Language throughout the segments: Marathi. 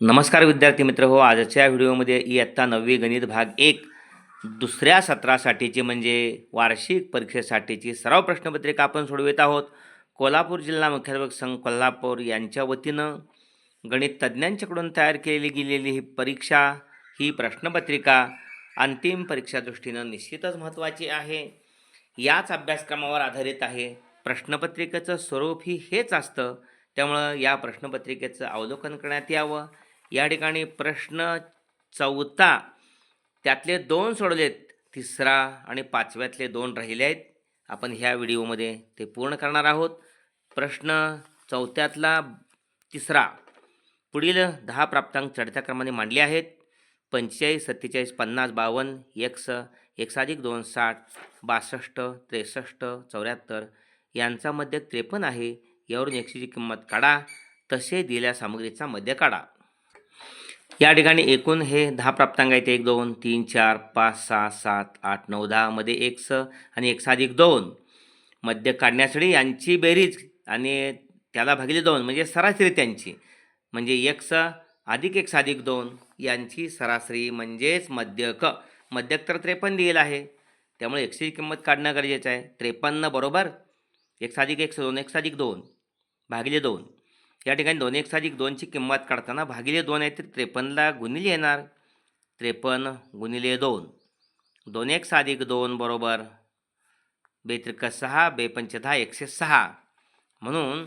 नमस्कार विद्यार्थी मित्र हो आजच्या व्हिडिओमध्ये इयत्ता नववी गणित भाग एक दुसऱ्या सत्रासाठीची म्हणजे वार्षिक परीक्षेसाठीची सराव प्रश्नपत्रिका आपण सोडवित आहोत. कोल्हापूर जिल्हा मुख्याध्यापक संघ कोल्हापूर यांच्या वतीनं गणित तज्ज्ञांच्याकडून तयार केली गेलेली ही परीक्षा ही प्रश्नपत्रिका अंतिम परीक्षा दृष्टीनं निश्चितच महत्त्वाची आहे. याच अभ्यासक्रमावर आधारित आहे. प्रश्नपत्रिकेचं स्वरूप ही हेच असतं त्यामुळं या प्रश्नपत्रिकेचं अवलोकन करण्यात यावं. या ठिकाणी प्रश्न चौथा त्यातले दोन सोडलेत तिसरा आणि पाचव्यातले दोन राहिले आहेत. आपण ह्या व्हिडिओमध्ये ते पूर्ण करणार आहोत. प्रश्न चौथ्यातला तिसरा पुढील दहा प्राप्तांक चढत्या क्रमाने मांडले आहेत. पंचेचाळीस सत्तेचाळीस पन्नास बावन्न एकस एकसाधिक दोन साठ बासष्ट त्रेसष्ट चौऱ्याहत्तर यांचा मध्य त्रेपन्न आहे. यावरून एकशेची किंमत काढा. तसे दिलेल्या सामग्रीचा मध्य काढा. या ठिकाणी एकूण हे दहा प्राप्तांक आहेत. एक दोन तीन चार पाच सहा सात आठ नऊ दहामध्ये एक स आणि एक साधिक दोन. मध्य काढण्यासाठी यांची बेरीज आणि त्याला भागिले दोन म्हणजे सरासरी त्यांची. म्हणजे एक स अधिक एक साधिक दोन यांची सरासरी म्हणजेच मध्यक मध्यक तर त्रेपन्न दिलेलं आहे. त्यामुळे एकशेची किंमत काढणं गरजेचं आहे. त्रेपन्न बरोबर. एक साधिक एक दोन एक साधिक दोन. भागिले दोन. या ठिकाणी दोन एक साधिक दोनची किंमत काढताना भागिले दोन आहे तर त्रेपन्नला गुणिले येणार. त्रेपन्न गुणिले दोन. दोन एक साधिक दोन बरोबर. बेत्रिक सहा बेपंच दहा एकशे सहा. म्हणून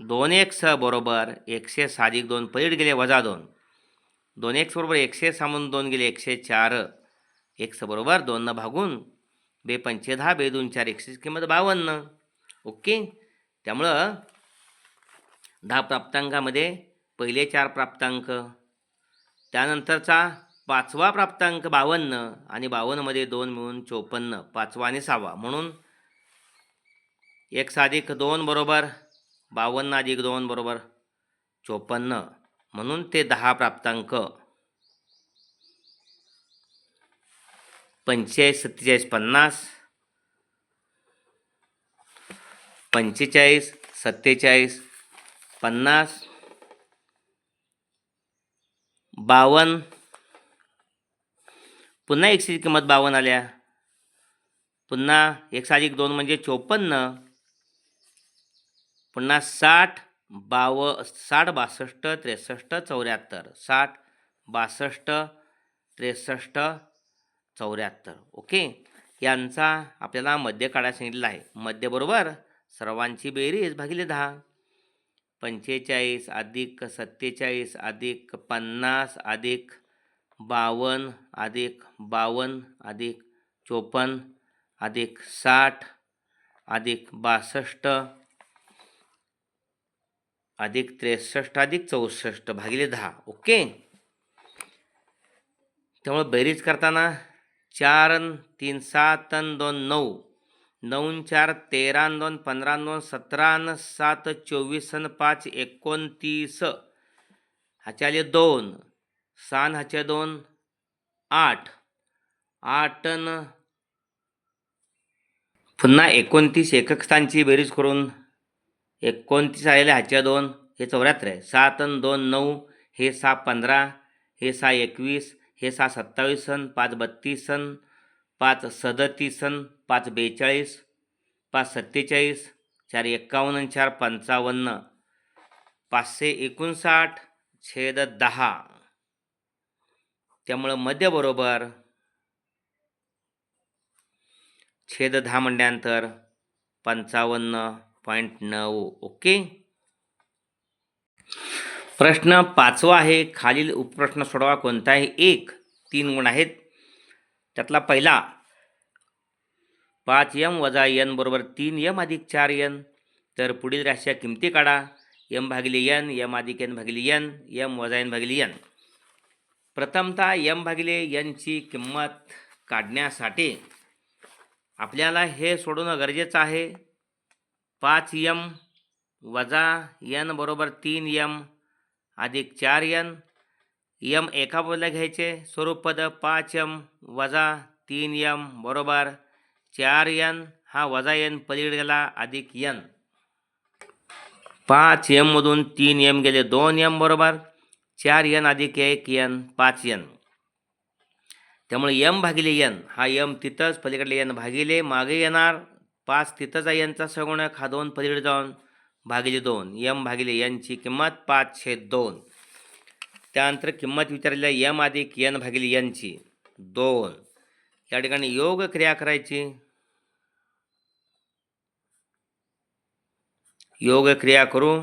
दोन एक स बरोबर एकशे साधिक दोन पलीड गेले वजा दोन. दोन एक्स बरोबर एकशे सामून दोन गेले एकशे चार. एक्स बरोबर दोननं भागून बेपंचे दहा बे दोन चार एकशेची किंमत बावन्न. ओके? त्यामुळं दहा प्राप्तांकामध्ये पहिले चार प्राप्तांक त्यानंतरचा पाचवा प्राप्तांक बावन्न आणि बावन्नमध्ये दोन मिळून चोपन्न पाचवा आणि सहावा. म्हणून एक साधिक दोन बरोबर बावन्न अधिक दोन बरोबर चोपन्न. म्हणून ते दहा प्राप्तांक. पंचेचाळीस सत्तेचाळीस पन्नास. पंचेचाळीस सत्तेचाळीस पन्नास बावन्न पुन्हा एकशेची किंमत बावन्न आल्या. पुन्हा एक साधिक दोन म्हणजे चोपन्न. पुन्हा साठ बाव साठ बासष्ट त्रेसष्ट चौऱ्याहत्तर. साठ बासष्ट त्रेसष्ट चौऱ्याहत्तर. ओके? यांचा आपल्याला मध्य काढायला सांगितलेला आहे. मध्य बरोबर सर्वांची बेरीज भागिले दहा. पंचेचाळीस अधिक सत्तेचाळीस अधिक पन्नास अधिक बावन्न अधिक बावन्न अधिक चोपन्न अधिक साठ अधिक बासष्ट अधिक त्रेसष्ट अधिक चौसष्ट भागिले दहा. ओके? त्यामुळे बेरीज करताना चार तीन सात अन दोन नऊ. नऊ चार तेरा दोन पंधरा दोन सतरा न सात चोवीस न पाच एकोणतीस. हाच्याले दोन. सहा ह्याचे दोन आठ. आठ न पुन्हा एकोणतीस एकक स्थानची बेरीज करून एकोणतीस आलेले हाच्या दोन हे चौऱ्याहत्तर आहे. सात अन दोन नऊ. हे सहा पंधरा. हे सहा एकवीस. हे सहा सत्तावीस सन पाच बत्तीस सन पाच सदतीसन पाच बेचाळीस पाच सत्तेचाळीस चार एक्कावन्न चार पंचावन्न. पाचशे एकोणसाठ छेद दहा. त्यामुळं मध्य बरोबर छेद दहा म्हणल्यानंतर पंचावन्न पॉईंट नऊ. ओके? प्रश्न पाचवा आहे. खालील उपप्रश्न सोडवा. कोणताही एक तीन गुण आहेत. त्यातला पहिला पाच यम वजा यन बरोबर तीन यम अधिक चार यन तर पुढील राशीच्या किमती काढा. यम भागिले यन यम अधिक यन भागिले यन यम वजा यन भागिले यन प्रथमतः यम भागिले यनची किंमत काढण्यासाठी आपल्याला हे सोडवणं गरजेचं आहे. पाच यम वजा यन बरोबर तीन यम अधिक चार यन यम एका बाजूला घ्यायचे. स्वरूप पद पाच यम वजा तीन यम बरोबर चार यन हा वजा यन पलीड गेला अधिक यन. पाच यममधून तीन यम गेले दोन यम बरोबर चार यन अधिक एक यन पाच यन. त्यामुळे यम भागिले यन हा यम तिथंच पलीकडले यन भागिले मागे येणार. पाच तिथंचा यनचा सगुणक हा दोन पलीकडे जाऊन भागिले दोन. यम भागिले यनची किंमत पाच छेद दोन. त्यानंतर किंमत विचारलेल्या यम अधिक यन भागिले यनची दोन. या ठिकाणी योग क्रिया करायची. योग क्रिया करू.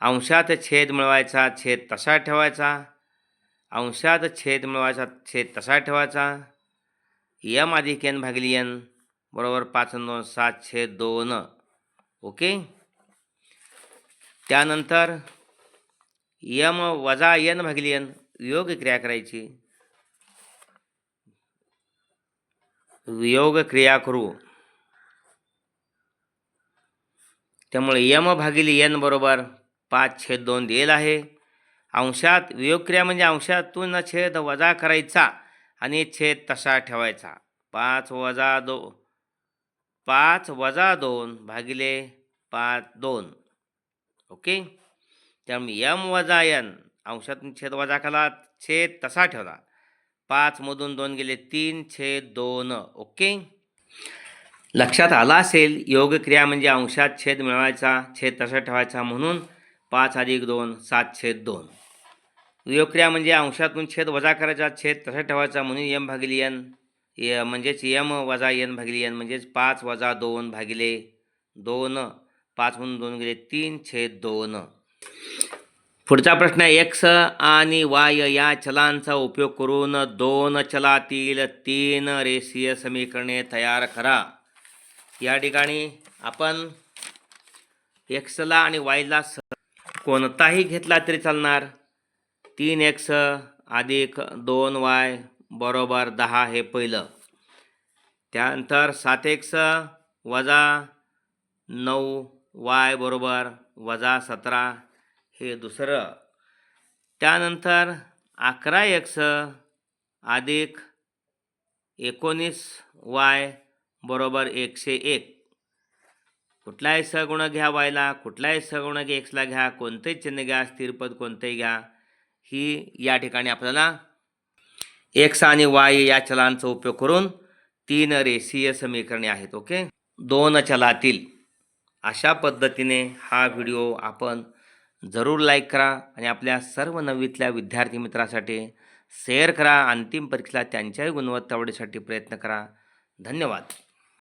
अंशात छेद मिळवायचा छेद तसा ठेवायचा. अंशात छेद मिळवायचा छेद तसा ठेवायचा. यम अधिक एन भागिले एन बरोबर पाच दोन सात छेद दोन. ओके? त्यानंतर यम वजा यन भागिले एन योग क्रिया करायची. वियोग क्रिया करू. त्यामुळे यम भागिले एन बरोबर पाच छेद दोन दिलेला आहे. अंशात वियोगक्रिया म्हणजे अंशातून छेद वजा करायचा आणि छेद तसा ठेवायचा. पाच वजा दो पाच वजा दोन भागिले पाच दोन. ओके? त्यामुळे यम वजा यन अंशातून छेद वजा केला छेद तसा ठेवला पाचमधून दोन गेले तीन छेद दोन. ओके? लक्षात आला असेल योगक्रिया म्हणजे अंशात छेद मिळवायचा छेद तसा ठेवायचा म्हणून पाच अधिक दोन सात छेद दोन. योगक्रिया म्हणजे अंशातून छेद वजा करायचा छेद तसा ठेवायचा म्हणून यम भागिले यन. य म्हणजेच यम वजा यन भागिले यन म्हणजेच पाच वजा दोन भागिले दोन. पाच म्हणून दोन गेले तीन छेद दोन. पुढचा प्रश्न एक्स आणि वाय या चलांचा उपयोग करून दोन चलातील तीन रेषीय समीकरणे तयार करा. या ठिकाणी आपण एक्सला आणि वायला स कोणताही घेतला तरी चालणार. तीन एक्स अधिक दोन वाय बरोबर दहा हे पहिलं. त्यानंतर सात एक्स वजा नऊ वाय बरोबर वजा सतरा हे दुसरं. त्यानंतर अकरा एक्स अधिक एकोणीस वाय बरोबर एकशे एक. कुठलाही सगुण घ्या वायला कुठलाही सगुण घ्या एक्सला घ्या कोणतेही चिन्ह घ्या स्थिरपद कोणतेही घ्या ही या ठिकाणी आपल्याला एक्स आणि वाय या चलांचा उपयोग करून तीन रेषीय समीकरणे आहेत ओके? दोन चलातील. अशा पद्धतीने हा व्हिडिओ आपण जरूर लाईक करा आणि आपल्या सर्व नववीतल्या विद्यार्थी मित्रासाठी शेअर करा. अंतिम परीक्षेला त्यांच्याही गुणवत्ता वाढीसाठी प्रयत्न करा. धन्यवाद.